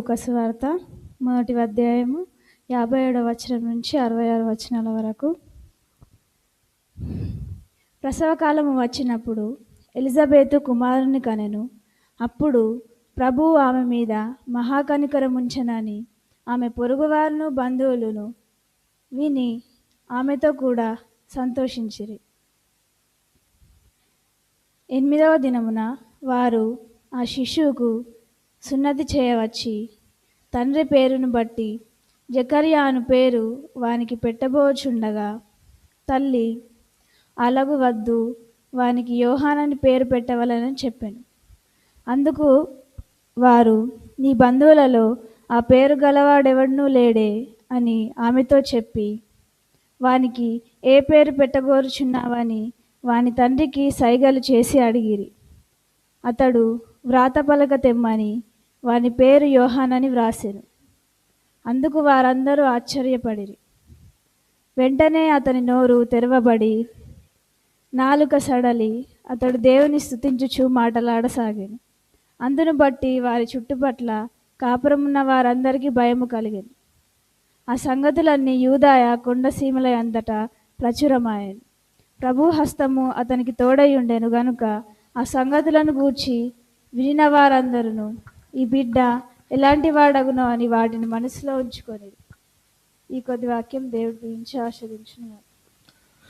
లూకసు వార్త మొదటి అధ్యాయము యాభై ఏడవ వచనం నుంచి అరవై ఆరు వచనాల వరకు. ప్రసవకాలము వచ్చినప్పుడు ఎలిజబెత్ కుమారుని కనెను. అప్పుడు ప్రభువు ఆమె మీద మహాకనికరముంచనని ఆమె పొరుగువారును బంధువులను విని ఆమెతో కూడా సంతోషించిరి. ఎనిమిదవ దినమున వారు ఆ శిశువుకు సున్నతి చేయవచ్చి. తండ్రి పేరును బట్టి జకర్యా అను పేరు వానికి పెట్టబోచుండగా తల్లి అలగు వద్దు వానికి యోహానని పేరు పెట్టవలనని చెప్పాను. అందుకు వారు నీ బంధువులలో ఆ పేరు గలవాడెవడనూ లేడే అని ఆమెతో చెప్పి వానికి ఏ పేరు పెట్టగోరుచున్నావని వాని తండ్రికి సైగలు చేసి అడిగిరి. అతడు వ్రాత పలక తెమ్మని వాని పేరు యోహానని వ్రాసారు అందుకు వారందరూ ఆశ్చర్యపడిరి. వెంటనే అతని నోరు తెరవబడి నాలుక సడలి అతడు దేవుని స్థుతించుచు మాటలాడసాగాను. అందును బట్టి వారి చుట్టుపట్ల కాపురమున్న వారందరికీ భయము కలిగింది ఆ సంగతులన్నీ యూదాయ కొండసీమల అంతటా ప్రచురమాయను. ప్రభు హస్తము అతనికి తోడై ఉండెను గనుక ఆ సంగతులను గూర్చి వినిన వారందరూ ఈ బిడ్డ ఎలాంటి వాడగునో అని వాడిని మనసులో ఉంచుకొని ఈ కొద్ది వాక్యం దేవుడి గురించి ఆస్వాదించిన